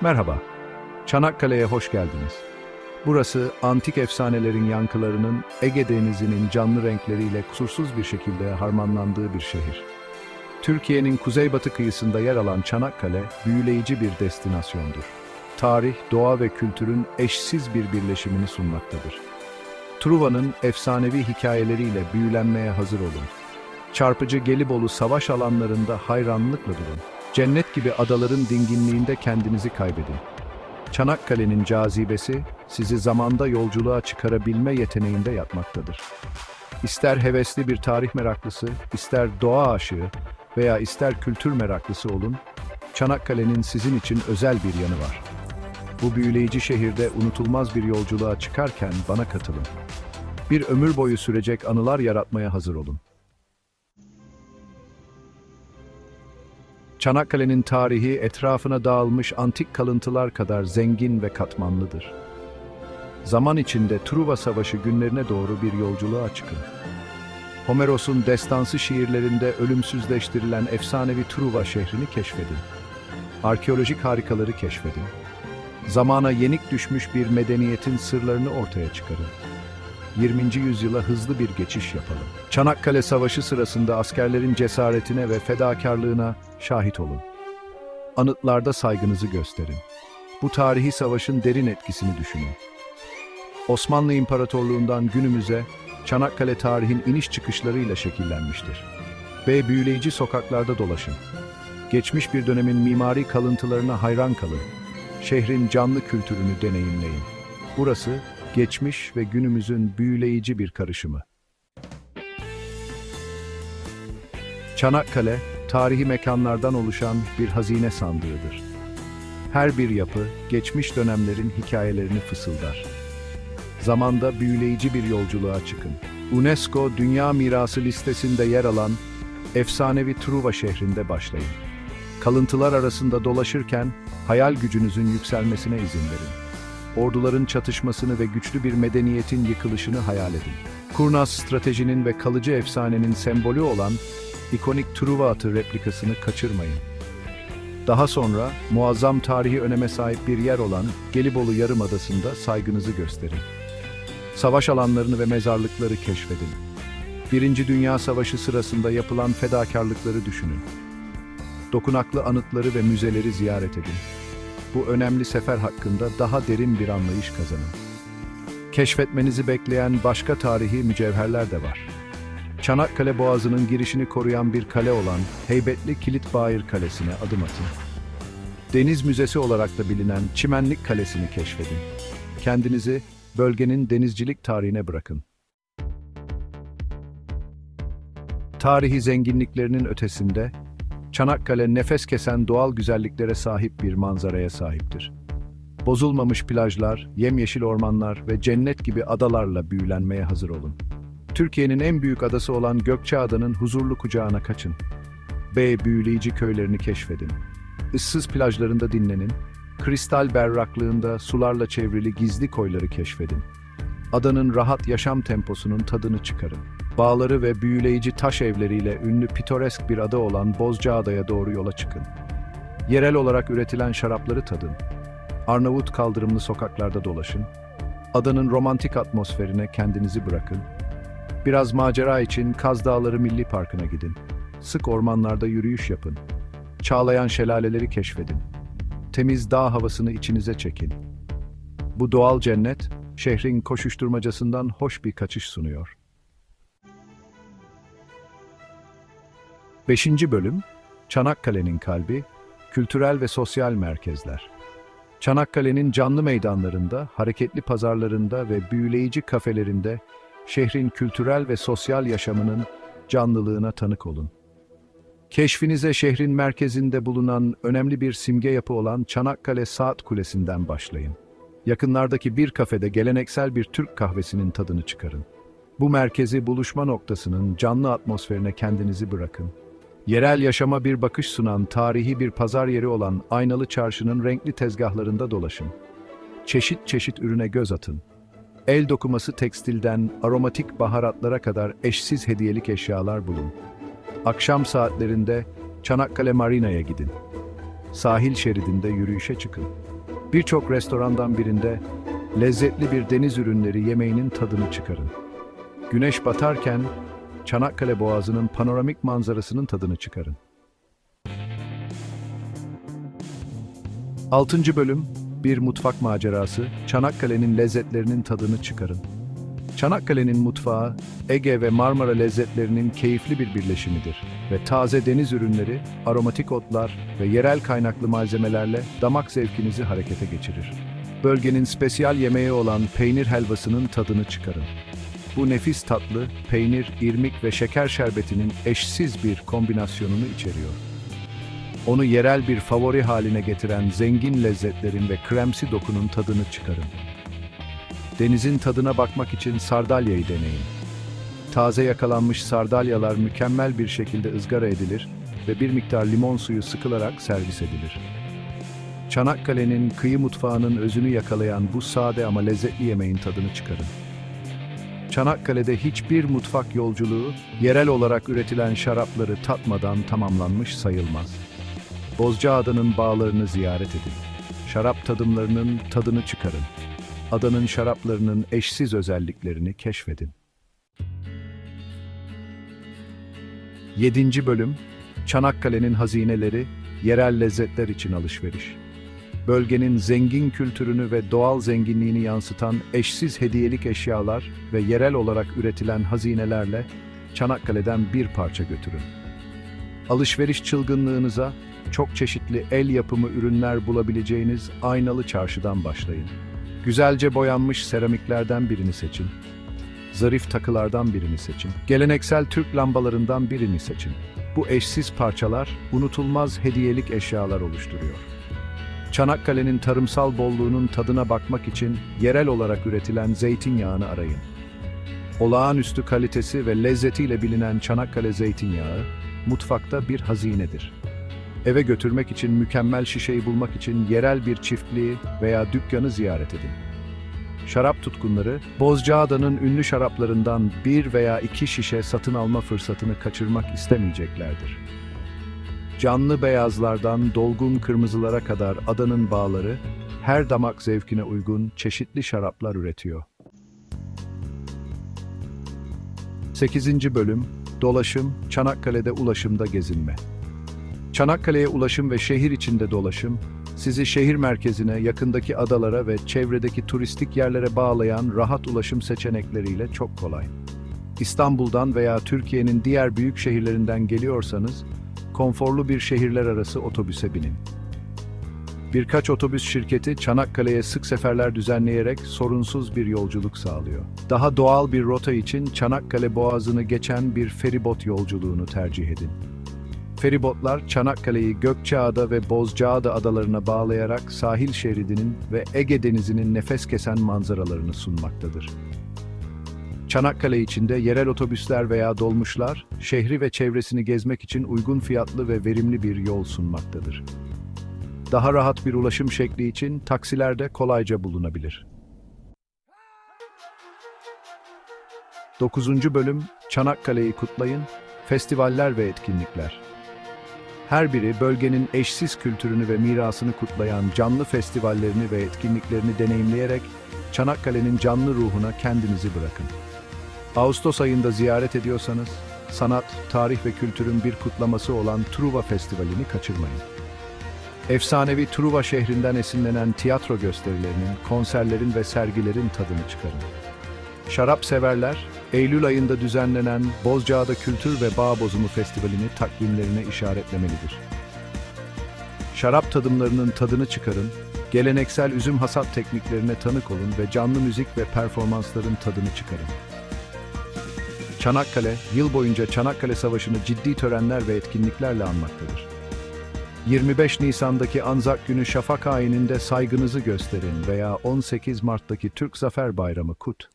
Merhaba, Çanakkale'ye hoş geldiniz. Burası antik efsanelerin yankılarının Ege Denizi'nin canlı renkleriyle kusursuz bir şekilde harmanlandığı bir şehir. Türkiye'nin kuzeybatı kıyısında yer alan Çanakkale, büyüleyici bir destinasyondur. Tarih, doğa ve kültürün eşsiz bir birleşimini sunmaktadır. Truva'nın efsanevi hikayeleriyle büyülenmeye hazır olun. Çarpıcı Gelibolu savaş alanlarında hayranlıkla durun. Cennet gibi adaların dinginliğinde kendinizi kaybedin. Çanakkale'nin cazibesi sizi zamanda yolculuğa çıkarabilme yeteneğinde yatmaktadır. İster hevesli bir tarih meraklısı, ister doğa aşığı veya ister kültür meraklısı olun, Çanakkale'nin sizin için özel bir yanı var. Bu büyüleyici şehirde unutulmaz bir yolculuğa çıkarken bana katılın. Bir ömür boyu sürecek anılar yaratmaya hazır olun. Çanakkale'nin tarihi etrafına dağılmış antik kalıntılar kadar zengin ve katmanlıdır. Zaman içinde Truva Savaşı günlerine doğru bir yolculuğa çıkın. Homeros'un destansı şiirlerinde ölümsüzleştirilen efsanevi Truva şehrini keşfedin. Arkeolojik harikaları keşfedin. Zamana yenik düşmüş bir medeniyetin sırlarını ortaya çıkarın. 20. yüzyıla hızlı bir geçiş yapalım. Çanakkale Savaşı sırasında askerlerin cesaretine ve fedakarlığına şahit olun. Anıtlarda saygınızı gösterin. Bu tarihi savaşın derin etkisini düşünün. Osmanlı İmparatorluğundan günümüze Çanakkale tarihin iniş çıkışlarıyla şekillenmiştir. Ve büyüleyici sokaklarda dolaşın. Geçmiş bir dönemin mimari kalıntılarına hayran kalın. Şehrin canlı kültürünü deneyimleyin. Burası geçmiş ve günümüzün büyüleyici bir karışımı. Çanakkale, tarihi mekanlardan oluşan bir hazine sandığıdır. Her bir yapı, geçmiş dönemlerin hikayelerini fısıldar. Zamanda büyüleyici bir yolculuğa çıkın. UNESCO Dünya Mirası listesinde yer alan efsanevi Truva şehrinde başlayın. Kalıntılar arasında dolaşırken hayal gücünüzün yükselmesine izin verin orduların çatışmasını ve güçlü bir medeniyetin yıkılışını hayal edin. Kurnaz stratejinin ve kalıcı efsanenin sembolü olan ikonik Truva atı replikasını kaçırmayın. Daha sonra muazzam tarihi öneme sahip bir yer olan Gelibolu Yarımadası'nda saygınızı gösterin. Savaş alanlarını ve mezarlıkları keşfedin. Birinci Dünya Savaşı sırasında yapılan fedakarlıkları düşünün. Dokunaklı anıtları ve müzeleri ziyaret edin bu önemli sefer hakkında daha derin bir anlayış kazanın. Keşfetmenizi bekleyen başka tarihi mücevherler de var. Çanakkale Boğazı'nın girişini koruyan bir kale olan heybetli Kilitbayır Kalesi'ne adım atın. Deniz Müzesi olarak da bilinen Çimenlik Kalesi'ni keşfedin. Kendinizi bölgenin denizcilik tarihine bırakın. Tarihi zenginliklerinin ötesinde Çanakkale nefes kesen doğal güzelliklere sahip bir manzaraya sahiptir. Bozulmamış plajlar, yemyeşil ormanlar ve cennet gibi adalarla büyülenmeye hazır olun. Türkiye'nin en büyük adası olan Gökçeada'nın huzurlu kucağına kaçın. B büyüleyici köylerini keşfedin. Issız plajlarında dinlenin. Kristal berraklığında sularla çevrili gizli koyları keşfedin. Adanın rahat yaşam temposunun tadını çıkarın. Bağları ve büyüleyici taş evleriyle ünlü pitoresk bir ada olan Bozcaada'ya doğru yola çıkın. Yerel olarak üretilen şarapları tadın. Arnavut kaldırımlı sokaklarda dolaşın. Adanın romantik atmosferine kendinizi bırakın. Biraz macera için Kaz Dağları Milli Parkı'na gidin. Sık ormanlarda yürüyüş yapın. Çağlayan şelaleleri keşfedin. Temiz dağ havasını içinize çekin. Bu doğal cennet, şehrin koşuşturmacasından hoş bir kaçış sunuyor. 5. Bölüm Çanakkale'nin kalbi, kültürel ve sosyal merkezler. Çanakkale'nin canlı meydanlarında, hareketli pazarlarında ve büyüleyici kafelerinde şehrin kültürel ve sosyal yaşamının canlılığına tanık olun. Keşfinize şehrin merkezinde bulunan önemli bir simge yapı olan Çanakkale Saat Kulesi'nden başlayın. Yakınlardaki bir kafede geleneksel bir Türk kahvesinin tadını çıkarın. Bu merkezi buluşma noktasının canlı atmosferine kendinizi bırakın. Yerel yaşama bir bakış sunan tarihi bir pazar yeri olan Aynalı Çarşı'nın renkli tezgahlarında dolaşın. Çeşit çeşit ürüne göz atın. El dokuması tekstilden aromatik baharatlara kadar eşsiz hediyelik eşyalar bulun. Akşam saatlerinde Çanakkale Marina'ya gidin. Sahil şeridinde yürüyüşe çıkın. Birçok restorandan birinde lezzetli bir deniz ürünleri yemeğinin tadını çıkarın. Güneş batarken Çanakkale Boğazı'nın panoramik manzarasının tadını çıkarın. 6. bölüm Bir mutfak macerası Çanakkale'nin lezzetlerinin tadını çıkarın. Çanakkale'nin mutfağı Ege ve Marmara lezzetlerinin keyifli bir birleşimidir ve taze deniz ürünleri, aromatik otlar ve yerel kaynaklı malzemelerle damak zevkinizi harekete geçirir. Bölgenin spesiyal yemeği olan peynir helvasının tadını çıkarın. Bu nefis tatlı, peynir, irmik ve şeker şerbetinin eşsiz bir kombinasyonunu içeriyor. Onu yerel bir favori haline getiren zengin lezzetlerin ve kremsi dokunun tadını çıkarın. Denizin tadına bakmak için sardalyayı deneyin. Taze yakalanmış sardalyalar mükemmel bir şekilde ızgara edilir ve bir miktar limon suyu sıkılarak servis edilir. Çanakkale'nin kıyı mutfağının özünü yakalayan bu sade ama lezzetli yemeğin tadını çıkarın. Çanakkale'de hiçbir mutfak yolculuğu yerel olarak üretilen şarapları tatmadan tamamlanmış sayılmaz. Bozcaada'nın bağlarını ziyaret edin. Şarap tadımlarının tadını çıkarın. Adanın şaraplarının eşsiz özelliklerini keşfedin. 7. bölüm Çanakkale'nin hazineleri, yerel lezzetler için alışveriş. Bölgenin zengin kültürünü ve doğal zenginliğini yansıtan eşsiz hediyelik eşyalar ve yerel olarak üretilen hazinelerle Çanakkale'den bir parça götürün. Alışveriş çılgınlığınıza çok çeşitli el yapımı ürünler bulabileceğiniz aynalı çarşıdan başlayın. Güzelce boyanmış seramiklerden birini seçin. Zarif takılardan birini seçin. Geleneksel Türk lambalarından birini seçin. Bu eşsiz parçalar unutulmaz hediyelik eşyalar oluşturuyor. Çanakkale'nin tarımsal bolluğunun tadına bakmak için yerel olarak üretilen zeytinyağını arayın. Olağanüstü kalitesi ve lezzetiyle bilinen Çanakkale zeytinyağı, mutfakta bir hazinedir. Eve götürmek için mükemmel şişeyi bulmak için yerel bir çiftliği veya dükkanı ziyaret edin. Şarap tutkunları, Bozcaada'nın ünlü şaraplarından bir veya iki şişe satın alma fırsatını kaçırmak istemeyeceklerdir. Canlı beyazlardan dolgun kırmızılara kadar adanın bağları, her damak zevkine uygun çeşitli şaraplar üretiyor. 8. Bölüm Dolaşım, Çanakkale'de ulaşımda gezinme. Çanakkale'ye ulaşım ve şehir içinde dolaşım, sizi şehir merkezine, yakındaki adalara ve çevredeki turistik yerlere bağlayan rahat ulaşım seçenekleriyle çok kolay. İstanbul'dan veya Türkiye'nin diğer büyük şehirlerinden geliyorsanız, konforlu bir şehirler arası otobüse binin. Birkaç otobüs şirketi Çanakkale'ye sık seferler düzenleyerek sorunsuz bir yolculuk sağlıyor. Daha doğal bir rota için Çanakkale Boğazı'nı geçen bir feribot yolculuğunu tercih edin. Feribotlar Çanakkale'yi Gökçeada ve Bozcaada adalarına bağlayarak sahil şeridinin ve Ege Denizi'nin nefes kesen manzaralarını sunmaktadır. Çanakkale içinde yerel otobüsler veya dolmuşlar, şehri ve çevresini gezmek için uygun fiyatlı ve verimli bir yol sunmaktadır. Daha rahat bir ulaşım şekli için taksiler de kolayca bulunabilir. 9. bölüm Çanakkale'yi kutlayın, festivaller ve etkinlikler. Her biri bölgenin eşsiz kültürünü ve mirasını kutlayan canlı festivallerini ve etkinliklerini deneyimleyerek Çanakkale'nin canlı ruhuna kendinizi bırakın. Ağustos ayında ziyaret ediyorsanız, sanat, tarih ve kültürün bir kutlaması olan Truva Festivali'ni kaçırmayın. Efsanevi Truva şehrinden esinlenen tiyatro gösterilerinin, konserlerin ve sergilerin tadını çıkarın. Şarap severler, Eylül ayında düzenlenen Bozcaada Kültür ve Bağ Bozumu Festivali'ni takvimlerine işaretlemelidir. Şarap tadımlarının tadını çıkarın, geleneksel üzüm hasat tekniklerine tanık olun ve canlı müzik ve performansların tadını çıkarın. Çanakkale, yıl boyunca Çanakkale Savaşı'nı ciddi törenler ve etkinliklerle anmaktadır. 25 Nisan'daki Anzak Günü Şafak ayininde saygınızı gösterin veya 18 Mart'taki Türk Zafer Bayramı kut.